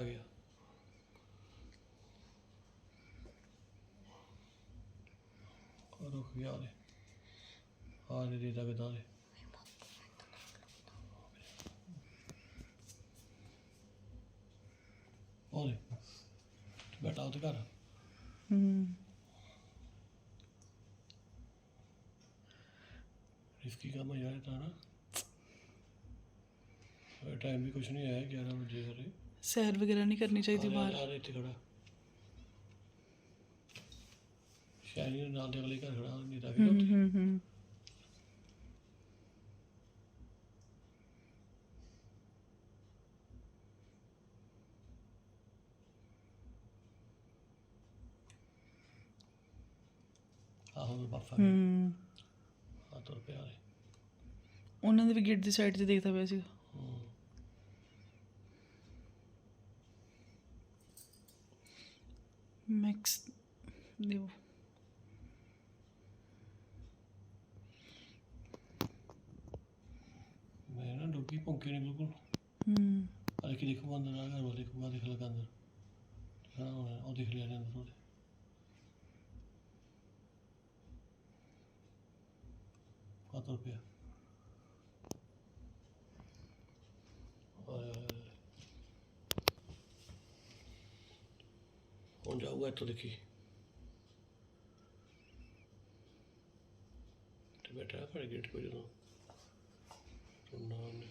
ਗਿਆ ਰੁਕ ਗਿਆ ਦੇ ਆ ਦੇ ਲੱਗਦਾ ਦੇ ਉਹ ਬੈਠਾ ਉੱਤੇ ਘਰ ਹੂੰ ਰਿਸਕੀ ਕੰਮ ਹੈ ਯਾਰ ਤਾਂ ਨਾ ਟਾਈਮ ਵੀ ਕੁਛ ਨਹੀਂ ਆਇਆ 11 ਵਜੇ ਹਰੇ ਸੈਰ ਵਗੈਰਾ ਨਹੀਂ ਕਰਨੀ ਚਾਹੀਦੀ ਬਾਹਰ। ਇੱਥੇ ਖੜਾ। ਸ਼ਾਇਦ ਇਹ ਨਾਲ ਦੇ ਅਗਲੇ ਘਰ ਖੜਾ ਨਹੀਂ ਤਾਂ ਹੂੰ ਹੂੰ ਹੂੰ। ਆਹੋ ਮੈਂ ਬਰਫਾ ਹੂੰ। ਆ ਤੁਰ ਪਿਆ ਰੇ। ਉਹਨਾਂ ਦੇ ਵੀ ਗੇਟ ਦੀ ਸਾਈਡ ਤੇ ਦੇਖਦਾ ਪਿਆ ਸੀ ਮੈਕਸ ਦਿਓ ਮੈਂ ਨਾ ਡੁੱਬੀ ਭੌਂਕੇ ਨੇ ਬਿਲਕੁਲ ਹੂੰ ਆ ਦੇਖੀ ਦੇਖੋ ਅੰਦਰ ਆ ਘਰ ਵਾਲੇ ਦੇਖੂਗਾ ਦੇਖ ਲਗਾ ਅੰਦਰ ਹਾਂ ਉਹ ਦੇਖ ਲਿਆ ਨੇ ਅੰਦਰ ਉਹਦੇ ਆ ਤੁਰ ਪਿਆ ਆਏ ਆਏ ਆਏ। ਹੁਣ ਜਾਊਗਾ ਇੱਥੋਂ ਦੇਖੀ। ਤੇ ਬੈਠਾ ਪਰ ਗੇਟ ਕੋਲ ਜਦੋਂ। ਸੁਣਨਾ ਉਹਨੇ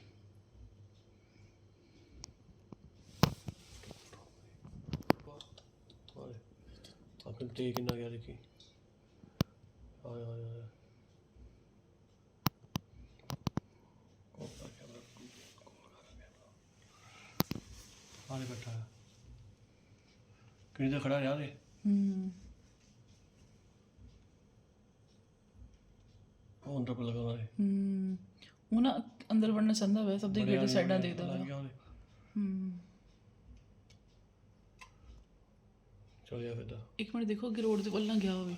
ਆਪਣੇ ਤੇ ਕਿੰਨਾ ਗਿਆ ਦੇਖੀ। ਆਏ ਆਏ ਆਏ। ਕੋਲ ਕੈਮਰਾ ਕੋਲ ਕਰ ਕੈਮਰਾ ਆਲੇ ਬੈਠਾ ਹੈ। ਕਿੰਨੀ ਦਾ ਖੜਾ ਰਿਹਾ ਦੇ। ਹੂੰ। ਉਹ ਅੰਦਰ ਪਰ ਲਗਾ ਹੋਇਆ ਹੂੰ। ਉਹ ਨਾ ਅੰਦਰ ਵੜਨਾ ਚਾਹੁੰਦਾ ਵਾ ਸਭ ਦੇ ਗੇਟ ਦੀ ਸਾਈਡਾਂ ਦੇਖਦਾ ਵਾ ਗਿਆ ਉਹਦੇ। ਹੂੰ। ਚਲਿਆ ਫਿਰਦਾ ਇੱਕ ਮਿੰਟ ਦੇਖੋ ਅੱਗੇ ਰੋਡ ਦੇ ਵੱਲ ਨਾ ਗਿਆ ਹੋਵੇ।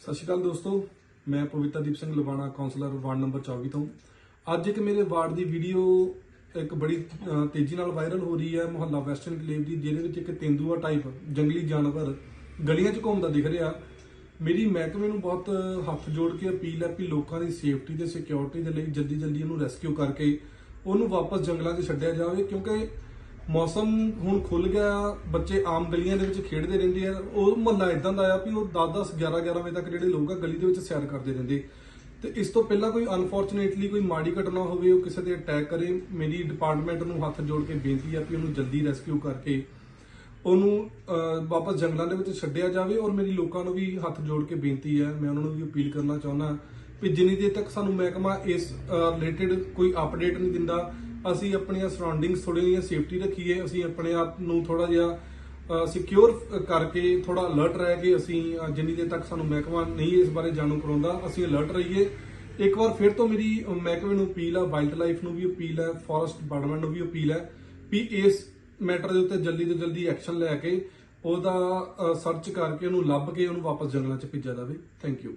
ਸਤਿ ਸ਼੍ਰੀ ਅਕਾਲ ਦੋਸਤੋ, ਮੈਂ Pavittardeep Singh Lavana councillor ward number 24 ਤੋਂ। ਅੱਜ ਇੱਕ ਮੇਰੇ ਵਾਰਡ ਦੀ ਵੀਡੀਓ ਇੱਕ ਬੜੀ ਤੇਜ਼ੀ ਨਾਲ ਵਾਇਰਲ ਹੋ ਰਹੀ ਹੈ, ਮੁਹੱਲਾ ਵੈਸਟਰਨ ਕਲੇਵ ਦੀ, ਜਿਹਦੇ ਵਿੱਚ ਇੱਕ ਤੇਂਦੂਆ ਟਾਈਪ ਜੰਗਲੀ ਜਾਨਵਰ ਗਲੀਆਂ 'ਚ ਘੁੰਮਦਾ ਦਿਖ ਰਿਹਾ। ਮੇਰੀ ਮਹਿਕਮੇ ਨੂੰ ਬਹੁਤ ਹੱਥ ਜੋੜ ਕੇ ਅਪੀਲ ਹੈ ਕਿ ਲੋਕਾਂ ਦੀ ਸੇਫਟੀ ਤੇ ਸਿਕਿਉਰਿਟੀ ਦੇ ਲਈ ਜਲਦੀ ਜਲਦੀ ਉਹਨੂੰ ਰੈਸਕਿਊ ਕਰਕੇ ਉਹਨੂੰ ਵਾਪਸ ਜੰਗਲਾਂ 'ਚ ਛੱਡਿਆ ਜਾਵੇ, ਕਿਉਂਕਿ ਮੌਸਮ ਹੁਣ ਖੁੱਲ ਗਿਆ, ਬੱਚੇ ਆਮ ਗਲੀਆਂ ਦੇ ਵਿੱਚ ਖੇਡਦੇ ਰਹਿੰਦੇ ਆ। ਉਹ ਮਹੱਲਾ ਇਦਾਂ ਦਾ ਆ ਵੀ ਉਹ 10-10 11-11 ਵਜੇ ਤੱਕ ਜਿਹੜੇ ਲੋਕ ਆ, ਗਲੀ ਦੇ ਵਿੱਚ ਸੈਰ ਕਰਦੇ ਰਹਿੰਦੇ। ਤੇ ਇਸ ਤੋਂ ਪਹਿਲਾਂ ਕੋਈ ਅਨਫੋਰਚੂਨੇਟਲੀ ਕੋਈ ਮਾੜੀ ਘਟਨਾ ਹੋਵੇ, ਉਹ ਕਿਸੇ ਤੇ ਅਟੈਕ ਕਰੇ, ਮੇਰੀ ਡਿਪਾਰਟਮੈਂਟ ਨੂੰ ਹੱਥ ਜੋੜ ਕੇ ਬੇਨਤੀ ਆ ਕਿ ਉਹਨੂੰ ਜਲਦੀ ਰੈਸਕਿਊ ਕਰਕੇ ਉਹਨੂੰ ਵਾਪਸ ਜੰਗਲਾਂ ਦੇ ਵਿੱਚ ਛੱਡਿਆ ਜਾਵੇ ਔਰ ਮੇਰੀ ਲੋਕਾਂ ਨੂੰ ਵੀ ਹੱਥ ਜੋੜ ਕੇ ਬੇਨਤੀ ਹੈ ਮੈਂ ਉਹਨਾਂ ਨੂੰ ਵੀ ਅਪੀਲ ਕਰਨਾ ਚਾਹੁੰਦਾ ਵੀ ਜਿੰਨੀ ਦੇਰ ਤੱਕ ਸਾਨੂੰ ਮਹਿਕਮਾ ਇਸ ਰਿਲੇਟਡ ਕੋਈ ਅਪਡੇਟ ਨਹੀਂ ਦਿੰਦਾ ਅਸੀਂ ਆਪਣੀਆਂ ਸਰਾਊਂਡਿੰਗਸ ਥੋੜੀ ਜਿਹੀ ਸੇਫਟੀ ਰੱਖੀਏ, ਅਸੀਂ ਆਪਣੇ ਆਪ ਨੂੰ ਥੋੜਾ ਜਿਹਾ ਸਿਕਿਉਰ ਕਰਕੇ ਥੋੜਾ ਅਲਰਟ ਰਹਿ ਕੇ ਅਸੀਂ ਜਿੰਨੀ ਦੇਰ ਤੱਕ ਸਾਨੂੰ ਮਹਿਕਮਾ ਨਹੀਂ ਇਸ ਬਾਰੇ ਜਾਣੂ ਕਰਾਉਂਦਾ, ਅਸੀਂ ਅਲਰਟ ਰਹੀਏ। ਇੱਕ ਵਾਰ ਫਿਰ ਤੋਂ ਮੇਰੀ ਮਹਿਕਮੇ ਨੂੰ ਅਪੀਲ ਆ ਵਾਈਲਡ ਲਾਈਫ ਨੂੰ ਵੀ ਅਪੀਲ ਹੈ ਫੋਰੈਸਟ ਡਿਪਾਰਟਮੈਂਟ ਨੂੰ ਵੀ ਅਪੀਲ ਹੈ ਵੀ ਇਸ ਮੈਟਰ ਦੇ ਉੱਤੇ ਜਲਦੀ ਤੋਂ ਜਲਦੀ ਐਕਸ਼ਨ ਲੈ ਕੇ ਉਹਦਾ ਸਰਚ ਕਰਕੇ ਉਹਨੂੰ ਲੱਭ ਕੇ ਉਹਨੂੰ ਵਾਪਸ ਜੰਗਲਾਂ 'ਚ ਭੇਜਿਆ ਜਾਵੇ। Thank you